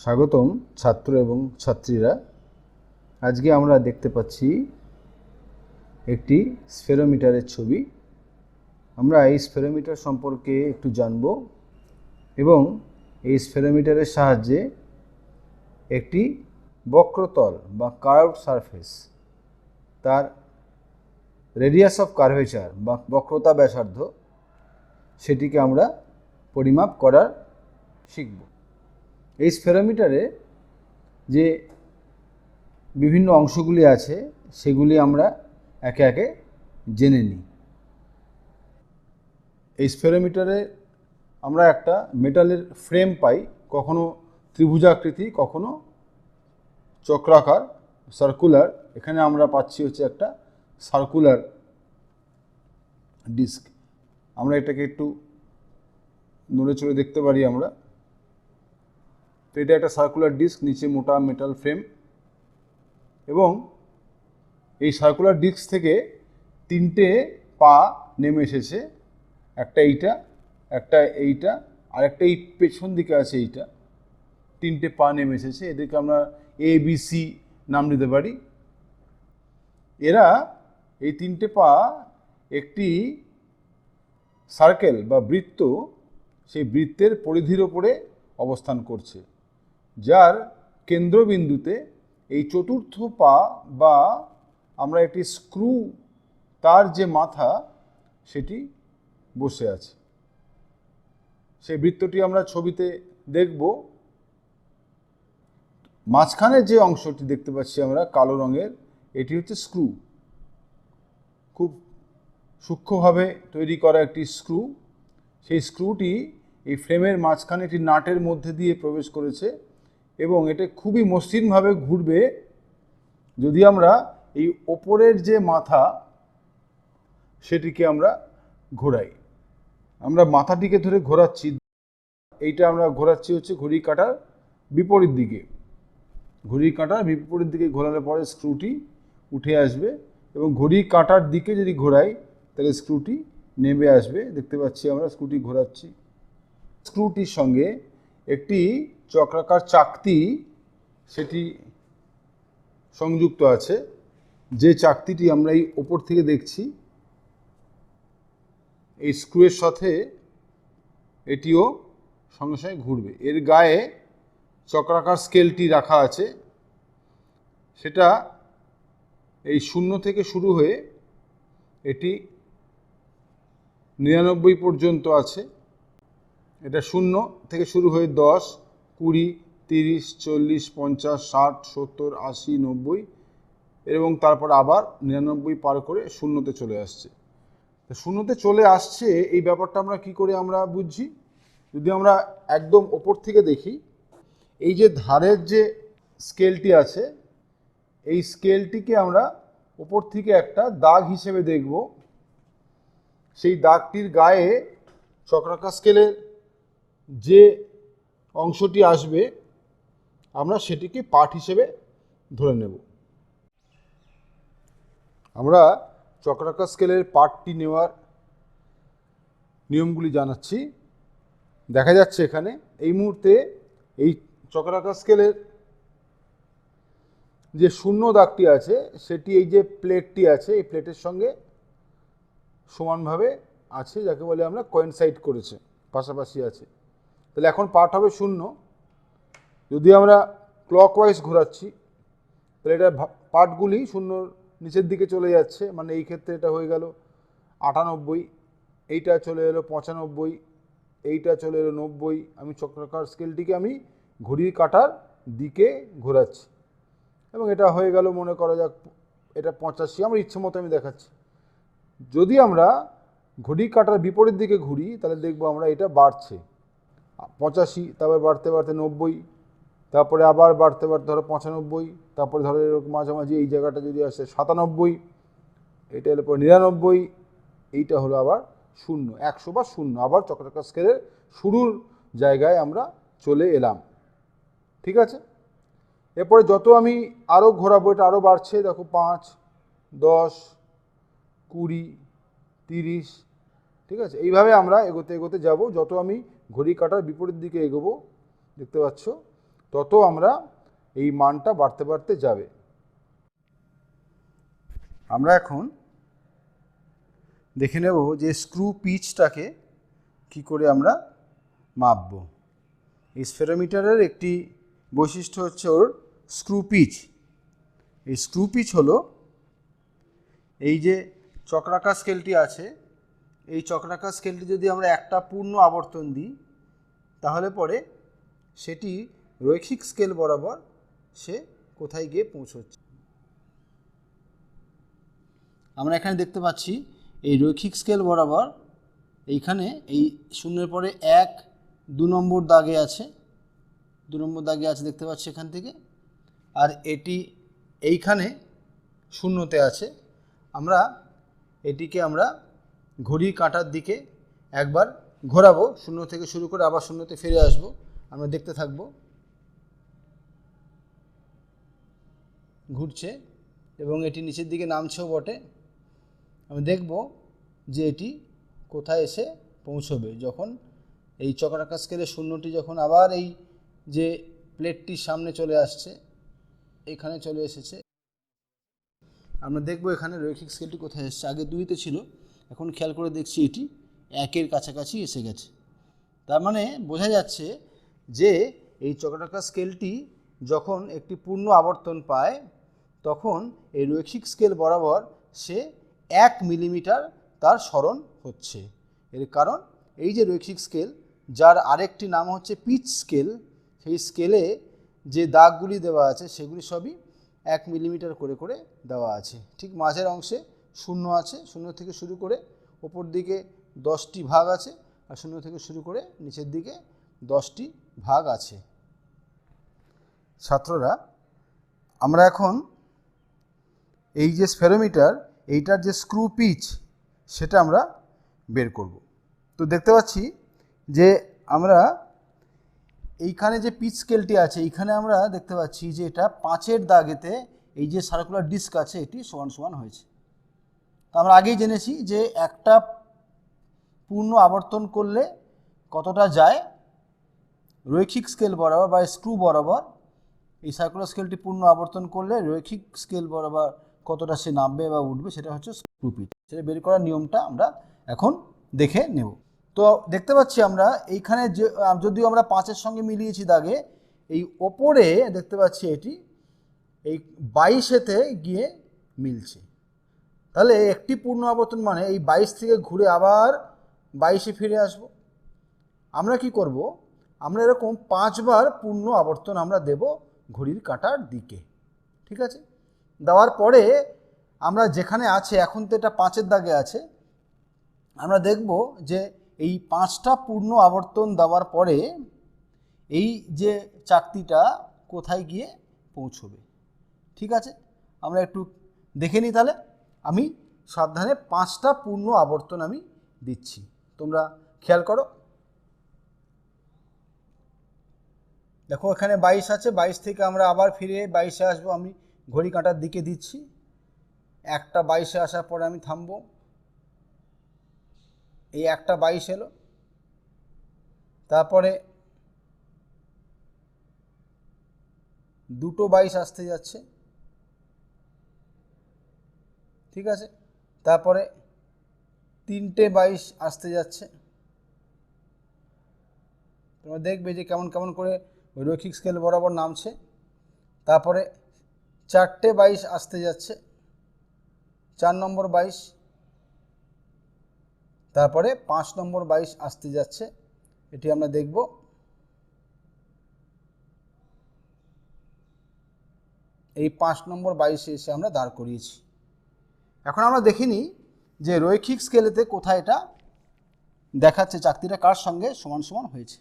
স্বাগতম ছাত্র এবং ছাত্রীরা। আজকে আমরা দেখতে পাচ্ছি একটি স্ফেরোমিটারের ছবি। আমরা এই স্ফেরোমিটার সম্পর্কে একটু জানব এবং এই স্ফেরোমিটারের সাহায্যে একটি বক্রতল বা কার্ভড সারফেস তার রেডিয়াস অফ কার্ভেচার বা বক্রতা ব্যাসার্ধ সেটিকে আমরা পরিমাপ করার শিখব। এই স্ফেরোমিটারে যে বিভিন্ন অংশগুলি আছে, সেগুলি আমরা একে একে জেনে নিই। এই স্ফেরোমিটারে আমরা একটা মেটালের ফ্রেম পাই, কখনো ত্রিভুজাকৃতি, কখনো চক্রাকার, সার্কুলার। এখানে আমরা পাচ্ছি হচ্ছে একটা সার্কুলার ডিস্ক। আমরা এটাকে একটু নড়ে চড়ে দেখতে পারি আমরা। তো এটা একটা সার্কুলার ডিস্ক নিচে মোটা মেটাল ফ্রেম এবং এই সার্কুলার ডিস্ক থেকে তিনটে পা নেমে এসেছে। একটা এইটা একটা এইটা, আর একটা এই পেছন দিকে আছে এইটা। তিনটে পা নেমে এসেছে। এদেরকে আমরা এ বি সি নাম দিতে পারি। এরা এই তিনটে পা একটি সার্কেল বা বৃত্ত, সেই বৃত্তের পরিধির ওপরে অবস্থান করছে। যার কেন্দ্রবিন্দুতে এই চতুর্থ পা বা আমরা একটি স্ক্রু তার যে মাথা, সেটি বসে আছে। সেই বৃত্তটি আমরা ছবিতে দেখব। মাঝখানে যে অংশটি দেখতে পাচ্ছি আমরা, কালো রঙের, এটি হচ্ছে স্ক্রু। খুব সূক্ষ্মভাবে তৈরি করা একটি স্ক্রু। সেই স্ক্রুটি এই ফ্রেমের মাঝখানে একটি নাটের মধ্যে দিয়ে প্রবেশ করেছে। এবং এটা খুবই মসৃণভাবে ঘুরবে। যদি আমরা এই ওপরের যে মাথা, সেটিকে আমরা ঘোরাই। আমরা মাথাটিকে ধরে ঘোরাচ্ছি। এইটা আমরা ঘোরাচ্ছি হচ্ছে ঘড়ি কাটার বিপরীত দিকে। ঘড়ি কাঁটার বিপরীত দিকে ঘোরালে পরে স্ক্রুটি উঠে আসবে এবং ঘড়ি কাঁটার দিকে যদি ঘোরাই, তাহলে স্ক্রুটি নেমে আসবে। দেখতে পাচ্ছি আমরা স্ক্রুটি ঘোরাচ্ছি। স্ক্রুটির সঙ্গে একটি চক্রাকার চাকতি সেটি সংযুক্ত আছে। যে চাকতিটি আমরা এই ওপর থেকে দেখছি, এই স্ক্রুয়ের সাথে এটিও সঙ্গে সঙ্গে ঘুরবে। এর গায়ে চক্রাকার স্কেলটি রাখা আছে। সেটা এই শূন্য থেকে শুরু হয়ে এটি নিরানব্বই পর্যন্ত আছে। এটা শূন্য থেকে শুরু হয়ে দশ কুড়ি, তিরিশ, চল্লিশ, পঞ্চাশ, ষাট, সত্তর, আশি, নব্বই এবং তারপর আবার নিরানব্বই পার করে শূন্যতে চলে আসছে। শূন্যতে চলে আসছে, এই ব্যাপারটা আমরা কি করে আমরা বুঝছি? যদি আমরা একদম ওপর থেকে দেখি, এই যে ধারের যে স্কেলটি আছে, এই স্কেলটিকে আমরা ওপর থেকে একটা দাগ হিসেবে দেখব। সেই দাগটির গায়ে চক্রাকার স্কেলের যে অংশটি আসবে, আমরা সেটিকে পাঠ হিসেবে ধরে নেব। আমরা চক্রাকার স্কেলের পার্টটি নেওয়ার নিয়মগুলি জানাচ্ছি। দেখা যাচ্ছে এখানে এই মুহূর্তে এই চক্রাকার স্কেলের যে শূন্য দাগটি আছে, সেটি এই যে প্লেটটি আছে, এই প্লেটের সঙ্গে সমানভাবে আছে, যাকে বলে আমরা কোয়েনসাইড করেছে, পাশাপাশি আছে। তাহলে এখন পার্ট হবে শূন্য। যদি আমরা ক্লকওয়াইজ ঘোরাচ্ছি, তাহলে এটা পার্টগুলি শূন্য নিচের দিকে চলে যাচ্ছে মানে এই ক্ষেত্রে এটা হয়ে গেল আটানব্বই, এইটা চলে এলো পঁচানব্বই, এইটা চলে এলো নব্বই। আমি চক্রাকার স্কেলটিকে আমি ঘড়ির কাটার দিকে ঘোরাচ্ছি। এবং এটা হয়ে গেল, মনে করা যাক, এটা পঁচাশি, আমার ইচ্ছে মতো আমি দেখাচ্ছি। যদি আমরা ঘড়ি কাটার বিপরীত দিকে ঘুরি, তাহলে দেখব আমরা এটা বাড়ছে। পঁচাশি, তারপরে বাড়তে বাড়তে নব্বই, তারপরে আবার বাড়তে বাড়তে ধরো পঁচানব্বই, তারপরে ধরো এরকম মাঝামাঝি এই জায়গাটা যদি আসে সাতানব্বই, এটা এলো পরে নিরানব্বই, এইটা হলো আবার শূন্য, একশো বা শূন্য, আবার চক্রাকার স্কেলের শুরুর জায়গায় আমরা চলে এলাম। ঠিক আছে? এরপরে যত আমি আরও ঘোরাবো, এটা আরও বাড়ছে, দেখো পাঁচ, দশ, কুড়ি, তিরিশ, ঠিক আছে? এইভাবে আমরা এগোতে এগোতে যাব। যত আমি ঘড়ি কাটার বিপরীত দিকে এগোবো, দেখতে পাচ্ছ? তত আমরা এই মানটা বাড়তে বাড়তে যাবে। আমরা এখন দেখে নেব যে স্ক্রু পিচটাকে কি করে আমরা মাপব। এই স্ফেরোমিটারের একটি বৈশিষ্ট্য হচ্ছে ওর স্ক্রু পিচ। এই স্ক্রু পিচ হলো এই যে চক্রাকার স্কেলটি আছে এই চক্রাকার স্কেলটি যদি আমরা একটা পূর্ণ আবর্তন দিই, তাহলে পরে সেটি রৈখিক স্কেল বরাবর সে কোথায় গিয়ে পৌঁছচ্ছে। আমরা এখানে দেখতে পাচ্ছি এই রৈখিক স্কেল বরাবর এইখানে এই শূন্যের পরে এক দু নম্বর দাগে আছে, দু নম্বর দাগে আছে দেখতে পাচ্ছি এখান থেকে। আর এটি এইখানে শূন্যতে আছে। আমরা এটিকে আমরা ঘড়ি কাঁটার দিকে একবার ঘোরাবো, শূন্য থেকে শুরু করে আবার শূন্যতে ফিরে আসব। আমরা দেখতে থাকব। ঘুরছে এবং এটি নিচের দিকে নামছেও বটে। আমি দেখব যে এটি কোথায় এসে পৌঁছবে। যখন এই চক্রাকার স্কেলে শূন্যটি যখন আবার এই যে প্লেটটির সামনে চলে আসছে, এখানে চলে এসেছে। আমরা দেখব এখানে রৈখিক স্কেলটি কোথায় এসেছে। আগে দুইতে ছিল। এখন খেয়াল করে দেখছি এটি একের কাছাকাছি এসে গেছে। তার মানে বোঝা যাচ্ছে যে এই চক্রাকার স্কেলটি যখন একটি পূর্ণ আবর্তন পায়, তখন এই রৈখিক স্কেল বরাবর সে এক মিলিমিটার তার স্মরণ হচ্ছে। এর কারণ এই যে রৈখিক স্কেল, যার আরেকটি নাম হচ্ছে পিচ স্কেল, সেই স্কেলে যে দাগগুলি দেওয়া আছে, সেগুলি সবই এক মিলিমিটার করে করে দেওয়া আছে। ঠিক মাঝের অংশে শূন্য আছে, শূন্য থেকে শুরু করে ওপর দিকে দশটি ভাগ আছে আর শূন্য থেকে শুরু করে নিচের দিকে দশটি ভাগ আছে। ছাত্ররা, আমরা এখন এই যে স্ফেরোমিটার এইটার যে স্ক্রু পিচ সেটা আমরা বের করব। তো দেখতে পাচ্ছি যে আমরা এইখানে যে পিচ স্কেলটি আছে, এইখানে আমরা দেখতে পাচ্ছি যে এটা পাঁচের দাগেতে এই যে সার্কুলার ডিস্ক আছে, এটি সমান সমান হয়েছে। আমরা আগেই জেনেছি যে একটা পূর্ণ আবর্তন করলে কতটা যায়? রৈখিক স্কেল বরাবর বা স্ক্রু বরাবর এই সার্কুলার স্কেলটি পূর্ণ আবর্তন করলে রৈখিক স্কেল বরাবর কতটা সে নামবে বা উঠবে সেটা হচ্ছে স্ক্রু পিচ সেটা বের করার নিয়মটা আমরা এখন দেখে নেব। তো দেখতে পাচ্ছি আমরা এইখানে যে যদিও আমরা পাঁচের সঙ্গে মিলিয়েছি দাগে, এই ওপরে দেখতে পাচ্ছি এটি, এই বাইশেতে গিয়ে মিলছে। তাহলে একটি পূর্ণ আবর্তন মানে এই বাইশ থেকে ঘুরে আবার বাইশে ফিরে আসব। আমরা কি করব? আমরা এরকম পাঁচবার পূর্ণ আবর্তন আমরা দেব ঘড়ির কাঁটার দিকে। ঠিক আছে? দেওয়ার পরে আমরা যেখানে আছে, এখন তো এটা পাঁচের দাগে আছে, আমরা দেখব যে এই পাঁচটা পূর্ণ আবর্তন দেওয়ার পরে এই যে চাকতিটা কোথায় গিয়ে পৌঁছবে? ঠিক আছে? আমরা একটু দেখে নিই তাহলে। আমি সাবধানে পাঁচটা পূর্ণ আবর্তন আমি দিচ্ছি। তোমরা খেয়াল করো। দেখো, এখানে বাইশ আছে, বাইশ থেকে আমরা আবার ফিরে বাইশে আসব, আমি ঘড়ি কাঁটার দিকে দিচ্ছি। একটা বাইশে আসার পরে আমি থামবো। এই একটা বাইশ এলো। তারপরে দুটো বাইশ আসতে যাচ্ছে। ঠিক আছে? তারপরে তিনটে বাইশ আসতে যাচ্ছে। তোমরা দেখবে যে কেমন কেমন করে রৈখিক স্কেল বরাবর নামছে। তারপরে চারটে বাইশ আসতে যাচ্ছে। চার নম্বর বাইশ। তারপরে পাঁচ নম্বর বাইশ আসতে যাচ্ছে। এটি আমরা দেখব। এই পাঁচ নম্বর বাইশে এসে আমরা দাঁড় করিয়েছি। এখন আমরা দেখিনি যে রৈখিক স্কেলেতে কোথায় এটা দেখাচ্ছে, চাকতিটা কার সঙ্গে সমান সমান হয়েছে।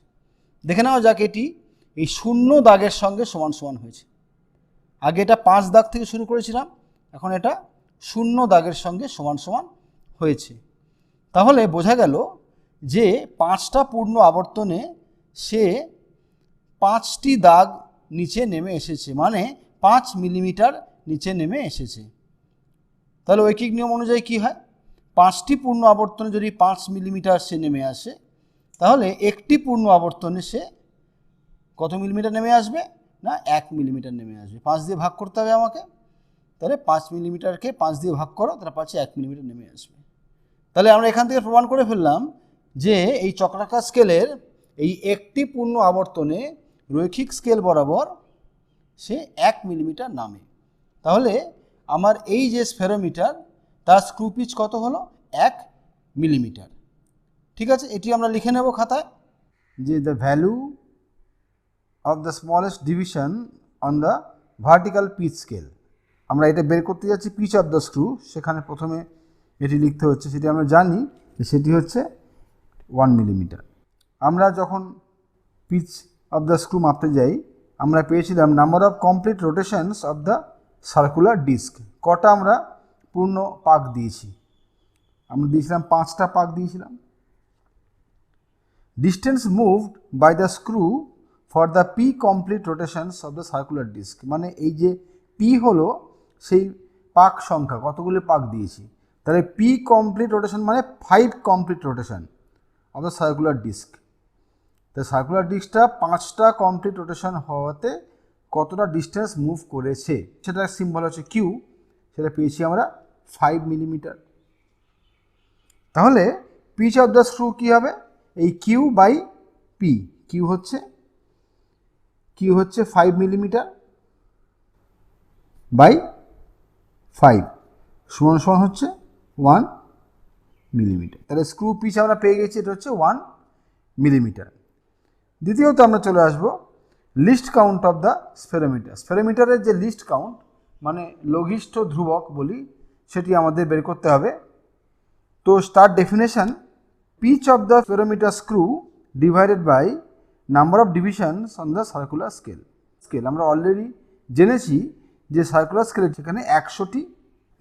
দেখে নেওয়া যাক এটি, এই শূন্য দাগের সঙ্গে সমান সমান হয়েছে। আগে এটা পাঁচ দাগ থেকে শুরু করেছিলাম, এখন এটা শূন্য দাগের সঙ্গে সমান সমান হয়েছে। তাহলে বোঝা গেল যে পাঁচটা পূর্ণ আবর্তনে সে পাঁচটি দাগ নিচে নেমে এসেছে মানে পাঁচ মিলিমিটার নিচে নেমে এসেছে। তাহলে ঐকিক নিয়ম অনুযায়ী কী হয়? পাঁচটি পূর্ণ আবর্তনে যদি পাঁচ মিলিমিটার সে নেমে আসে, তাহলে একটি পূর্ণ আবর্তনে সে কত মিলিমিটার নেমে আসবে? না, এক মিলিমিটার নেমে আসবে। পাঁচ দিয়ে ভাগ করতে হবে আমাকে। তাহলে পাঁচ মিলিমিটারকে পাঁচ দিয়ে ভাগ করো, তাহলে পাচ্ছে এক মিলিমিটার নেমে আসবে। তাহলে আমরা এখান থেকে প্রমাণ করে ফেললাম যে এই চক্রাকার স্কেলের এই একটি পূর্ণ আবর্তনে রৈখিক স্কেল বরাবর সে এক মিলিমিটার নামে। তাহলে আমার এই যে স্ফেরোমিটার তার স্ক্রু পিচ কত হলো? এক মিলিমিটার ঠিক আছে? এটি আমরা লিখে নেব খাতায়, যে the value of the smallest division on the vertical pitch scale আমরা এটা বের করতে যাচ্ছি পিচ অফ দ্য স্ক্রু সেখানে প্রথমে এটি লিখতে হচ্ছে, সেটি আমরা জানি যে সেটি হচ্ছে ওয়ান মিলিমিটার আমরা যখন পিচ অফ দ্য স্ক্রু মাপতে যাই, আমরা পেয়েছিলাম number of complete rotations of the circular disc কটা আমরা পূর্ণ পাক দিয়েছি? আমরা দিয়েছিলাম পাঁচটা পাক দিয়েছিলাম। Distance moved by the screw for the P complete rotations of the circular disc মানে এই যে পি হলো সেই পাক সংখ্যা, কতগুলি পাক দিয়েছি? তাহলে পি কমপ্লিট রোটেশন মানে five complete rotation of the circular disc তো সার্কুলার ডিস্কটা পাঁচটা কমপ্লিট রোটেশন হওয়াতে কতটা ডিস্টেন্স মুভ করেছে সেটার সিম্বল হচ্ছে কিউ সেটা পেয়েছি আমরা ফাইভ মিলিমিটার তাহলে পিচ অফ দ্য স্ক্রু কী হবে? এই কিউ বাই পি কিউ হচ্ছে কিউ হচ্ছে ফাইভ মিলিমিটার বাই ফাইভ সমান সমান হচ্ছে ওয়ান মিলিমিটার তাহলে স্ক্রু পিচ আমরা পেয়ে গেছি, এটা হচ্ছে ওয়ান মিলিমিটার দ্বিতীয়ত আমরা চলে আসব least count of the spherometer. স্ফেরোমিটারের যে লিস্ট কাউন্ট মানে লঘিষ্ঠ ধ্রুবক বলি, সেটি আমাদের বের করতে হবে। তো star definition pitch of the spherometer screw divided by number of divisions on the circular scale scale আমরা অলরেডি জেনেছি যে সার্কুলার স্কেলে সেখানে একশোটি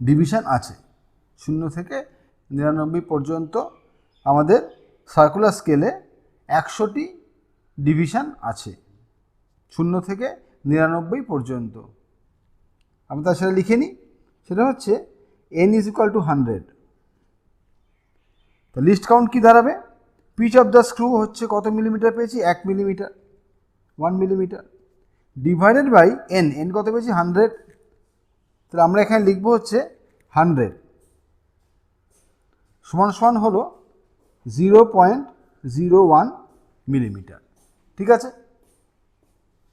ডিভিশন আছে। শূন্য থেকে নিরানব্বই পর্যন্ত আমাদের সার্কুলার স্কেলে একশোটি ডিভিশন আছে। শূন্য থেকে নিরানব্বই পর্যন্ত। আমরা সেটা লিখে নিই। সেটা হচ্ছে N is equal to hundred তো লিস্ট কাউন্ট কী দাঁড়াবে? পিচ অফ দ্য স্ক্রু হচ্ছে কত মিলিমিটার পেয়েছি? এক millimetre one millimetre divided by N N কত পেয়েছি? হান্ড্রেড তাহলে আমরা এখানে লিখব হচ্ছে হান্ড্রেড সমান সমান হলো zero point zero one millimetre ঠিক আছে?